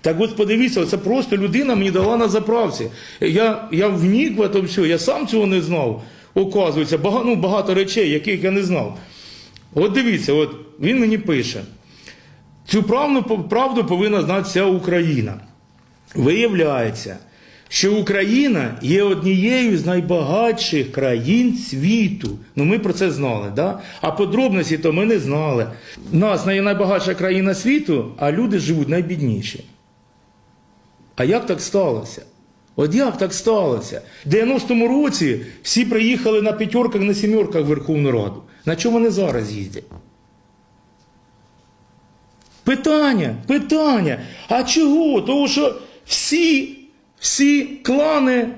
Так от подивіться, це просто людина мені дала на заправці. Я, я внік в це все, я сам цього не знав. Оказується, багато, ну, багато речей, яких я не знав. От дивіться, от він мені пише. Цю правду, правду повинна знати вся Україна. Виявляється, що Україна є однією з найбагатших країн світу. Ну ми про це знали, да? а подробності то ми не знали. У нас най- найбагатша країна світу, а люди живуть найбідніші. А як так сталося? От як так сталося? В 90-му році всі приїхали на п'ятерках, на сімерках в Верховну Раду. На чому вони зараз їздять? Питання, питання. А чого? Тому що всі, всі клани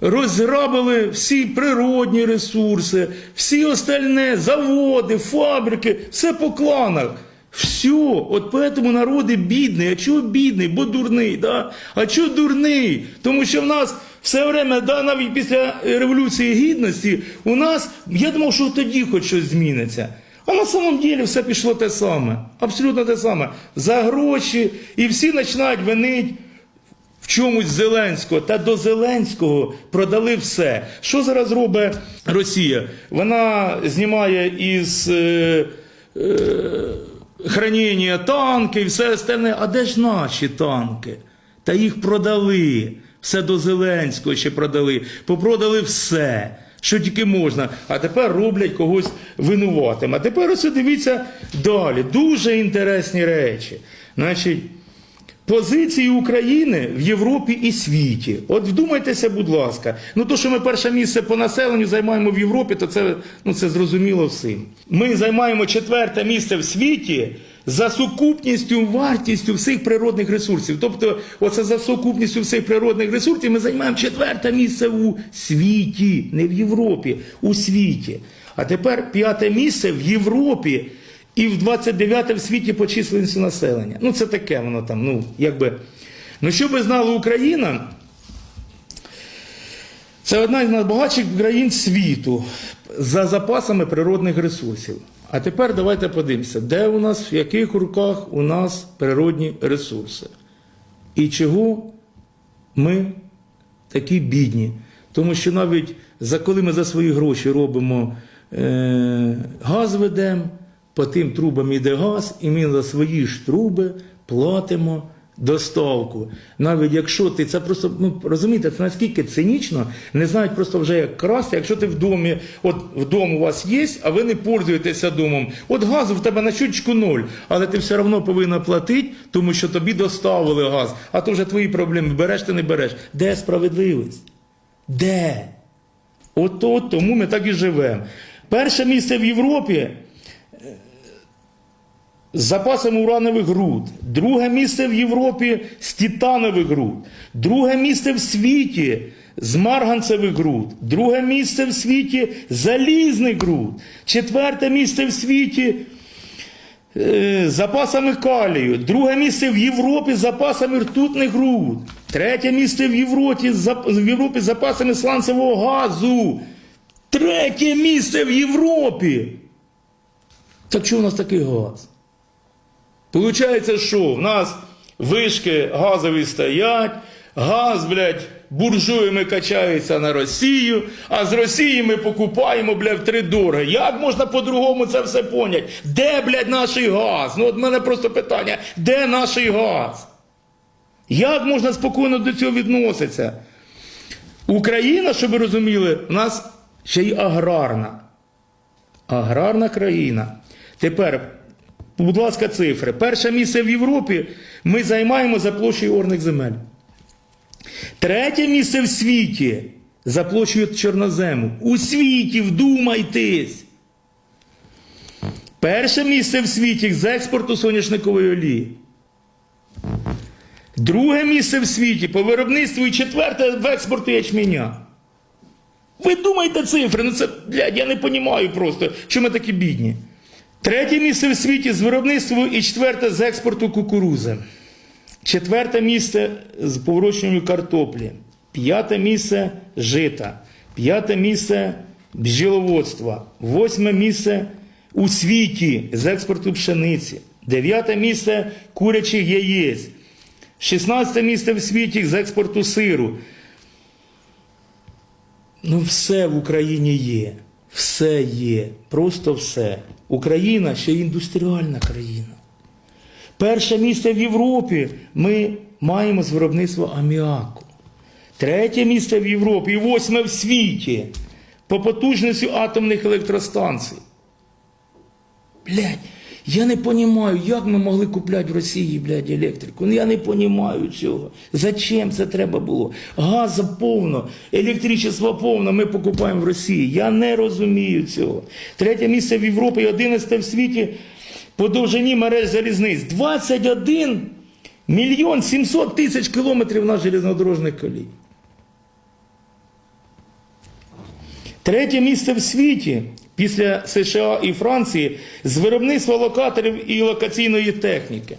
розграбили всі природні ресурси, всі остальне, заводи, фабрики, все по кланах. Все, от поэтому народ і бідний. А чого бідний? Бо дурний, да? А чого дурний? Тому що в нас все время, да, навіть після Революції Гідності, у нас, я думав, що тоді хоч щось зміниться. А на самом деле все пішло те саме. Абсолютно те саме. За гроші. І всі починають винити в чомусь Зеленського. Та до Зеленського продали все. Що зараз робить Росія? Вона знімає із. Е, е, хранення танки і все остальне. А де ж наші танки? Та їх продали. Все до Зеленського ще продали. Попродали все, що тільки можна. А тепер роблять когось винуватим. А тепер ось дивіться далі. Дуже інтересні речі. Значить, позиції України в Європі і світі. От вдумайтеся, будь ласка. Ну то, що ми перше місце по населенню займаємо в Європі, то це, ну, це зрозуміло всім. Ми займаємо четверте місце в світі за сукупністю, вартістю всіх природних ресурсів. Тобто, оце за сукупністю всіх природних ресурсів ми займаємо четверте місце у світі, не в Європі, у світі. А тепер п'яте місце в Європі і в 29 в світі по численності населення. Ну, це таке воно там, ну, якби. Ну, що би знала Україна, це одна з найбагатших країн світу за запасами природних ресурсів. А тепер давайте подивимося, де у нас, в яких руках у нас природні ресурси. І чого ми такі бідні. Тому що навіть за коли ми за свої гроші робимо е, газ ведемо, по тим трубам іде газ, і ми за свої ж труби платимо доставку. Навіть якщо ти це просто ну розумієте, це наскільки цинічно, не знають просто вже як красти. Якщо ти в домі, от вдома у вас є, а ви не пользуєтеся домом. От газу в тебе на щучку ноль, але ти все одно повинна платити, тому що тобі доставили газ. А то вже твої проблеми. Береш ти не береш. Де справедливість? Де? От, тому ми так і живемо. Перше місце в Європі з запасом уранових руд, друге місце в Європі з титанових руд, друге місце в світі з марганцевих руд, друге місце в світі залізних руд, четверте місце в світі е, з запасами калію, друге місце в Європі з запасами ртутних руд, третє місце в Європі, в Європі з запасами сланцевого газу, третє місце в Європі. Так чого у нас такий газ? Получається, що в нас вишки газові стоять, газ, блядь, буржуями качається на Росію, а з Росії ми покупаємо, блядь, в дороги. Як можна по-другому це все поняти? Де, блядь, наш газ? Ну, от мене просто питання: де наш газ? Як можна спокійно до цього відноситися? Україна, щоб ви розуміли, у нас ще й аграрна. Аграрна країна. Тепер, будь ласка, цифри. Перше місце в Європі ми займаємо за площею орних земель. Третє місце в світі за площею чорнозему. У світі, вдумайтесь. Перше місце в світі з експорту соняшникової олії. Друге місце в світі по виробництву і четверте в експорту ячменя. Ви думаєте цифри? Ну це, блядь, я не розумію просто, чому ми такі бідні. Третє місце в світі з виробництва і четверте з експорту кукурузи. Четверте місце з поворочною картоплі. П'яте місце жита. П'яте місце бджіловодства. Восьме місце у світі з експорту пшениці. Дев'яте місце курячих яєць. 16 місце в світі з експорту сиру. Ну, все в Україні є. Все є. Просто все. Україна ще індустріальна країна. Перше місце в Європі ми маємо з виробництва аміаку. Третє місце в Європі і восьме в світі по потужності атомних електростанцій. Блядь, я не розумію, як ми могли купляти в Росії, блядь, електрику. Ну я не розумію цього. Зачем це треба було? Газу повно, електричество повно, ми покупаємо в Росії. Я не розумію цього. Третє місце в Європі і 11 в світі по довжині мереж залізниць. 21 мільйон 700 тисяч кілометрів на железнодорожних колій. Третє місце в світі після США і Франції з виробництва локаторів і локаційної техніки.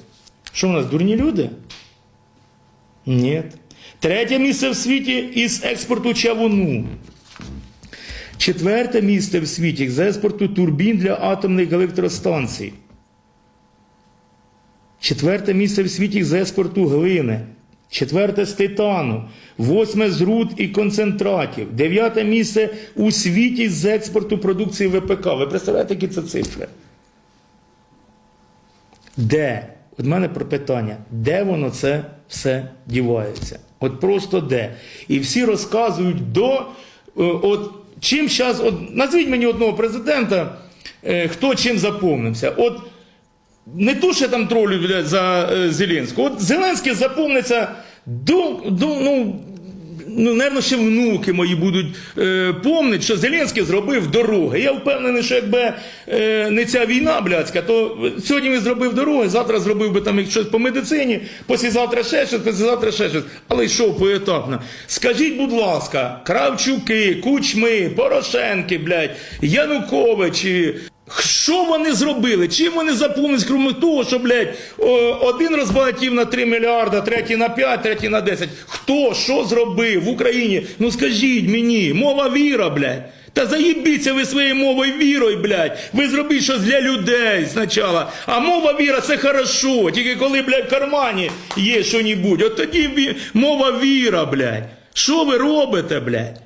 Що в нас, дурні люди? Ні. Третє місце в світі із експорту чавуну. Четверте місце в світі з експорту турбін для атомних електростанцій. Четверте місце в світі з експорту глини. Четверте з титану. Восьме з руд і концентратів. Дев'яте місце у світі з експорту продукції ВПК. Ви представляєте, які це цифри? Де? От мене про питання, де воно це все дівається? От просто де. І всі розказують до. е, От чим зараз, от назвіть мені одного президента, е, хто чим заповнився. От не то, що там тролю за е, Зеленського. От Зеленський заповниться до, до ну, ну, напевно, ще внуки мої будуть е, помнити, що Зеленський зробив дороги. Я впевнений, що якби е, не ця війна блядська, то сьогодні він зробив дороги, завтра зробив би там щось по медицині, післязавтра ще щось, післязавтра ще щось. Але йшов поетапно. Скажіть, будь ласка, Кравчуки, Кучми, Порошенки, блядь, Януковичі, що вони зробили? Чим вони заповнились, крім того, що, блядь, один розбагатів на 3 мільярда, третій на 5, третій на 10. Хто що зробив в Україні? Ну скажіть мені, мова віра, блядь. Та заїбіться ви своєю мовою вірою, блядь. Ви зробіть щось для людей спочатку. А мова віра це хорошо. Тільки коли, блядь, в кармані є що-небудь. От тоді мова віра, блядь. Що ви робите, блядь?